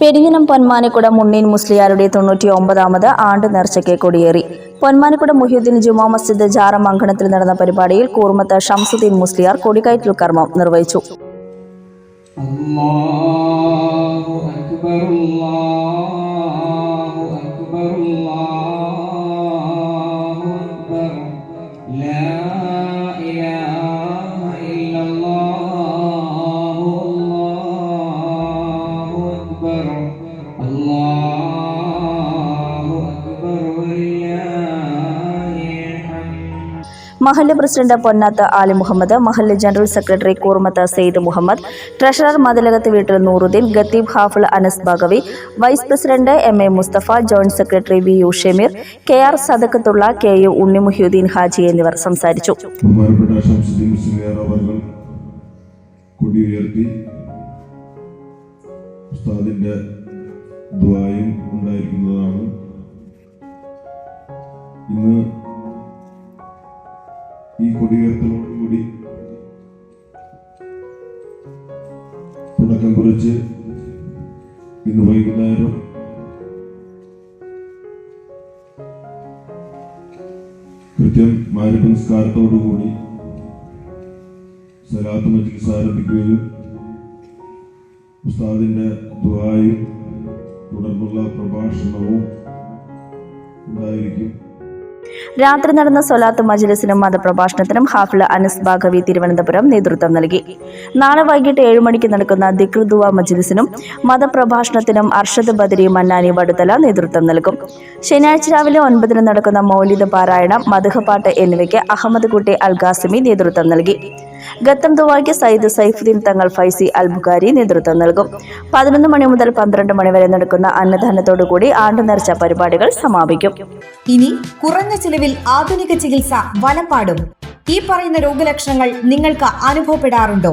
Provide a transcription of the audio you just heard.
പെരിഞ്ഞനം പൊന്മാനക്കുട മുണ്ണീൻ മുസ്ലിയാരുടെ തൊണ്ണൂറ്റി ഒമ്പതാമത് ആണ്ട് നേർച്ചയ്ക്ക് കൊടിയേറി. പൊന്മാനക്കുട മുഹ്യുദ്ദീൻ ജുമാ മസ്ജിദ് ജാറമങ്കണത്തിൽ നടന്ന പരിപാടിയിൽ കൂർമത്ത് ഷംസുദ്ദീൻ മുസ്ലിയാർ കൊടികയറ്റൽ കർമ്മം നിർവഹിച്ചു. لا മഹല്ല് പ്രസിഡന്റ് പൊന്നാത്ത ആലി മുഹമ്മദ് മഹല്ല് general secretary Koormath Syed Muhammad treasurer Mathilakath വീട്ടിൽ നൂറുദ്ദീൻ ഗത്തീബ് Hafil Anas Baqavi vice president M A Musthafa joint secretary V U Shameer K R Sadakkathulla K U Unni Muhyuddeen Haji എന്നിവർ സംസാരിച്ചു. ഉണ്ടായിരിക്കുന്നതാണ്. ഇന്ന് ഈ കൊടിയേർത്തലോടുകൂടി തുടക്കം കുറിച്ച് ഇന്ന് വൈകുന്നേരം കൃത്യം മാരിപ്പ് നിസ്കാരത്തോടുകൂടി സലാത്ത് മജ്ലിസ് ആരംഭിക്കുകയും ഉസ്താദിന്റെ ദുബായും തുടർന്നുള്ള പ്രഭാഷണവും ഉണ്ടായിരിക്കും. രാത്രി നടന്ന സൊലാത്ത് മജ്ലിസിനും മതപ്രഭാഷണത്തിനും ഹാഫിള അനസ് ബാഗവി തിരുവനന്തപുരം നേതൃത്വം നൽകി. നാളെ വൈകിട്ട് ഏഴ് മണിക്ക് നടക്കുന്ന ദിക്രുദുവ മജ്ലിസിനും മതപ്രഭാഷണത്തിനും അർഷദ് ബദരി മന്നാനി വടുത്തല നേതൃത്വം നൽകും. ശനിയാഴ്ച രാവിലെ ഒൻപതിന് നടക്കുന്ന മൗലിദ് പാരായണം മധുഹപാട്ട് എന്നിവയ്ക്ക് അഹമ്മദ് കുട്ടി അൽഗാസിമി നേതൃത്വം നൽകി. ഗത്തം ദുബായ്ക്ക് സയ്യിദ് സൈഫുദ്ദീൻ തങ്ങൾ ഫൈസി അൽ ബുഖാരി നേതൃത്വം നൽകും. പതിനൊന്ന് മണി മുതൽ പന്ത്രണ്ട് മണി വരെ നടക്കുന്ന അന്നദാനത്തോടുകൂടി ആണ്ടു നേർച്ച പരിപാടികൾ സമാപിക്കും. ഇനി കുറഞ്ഞ ചിലവിൽ ആധുനിക ചികിത്സ വലപ്പാടും. ഈ പറയുന്ന രോഗലക്ഷണങ്ങൾ നിങ്ങൾക്ക് അനുഭവപ്പെടാറുണ്ടോ?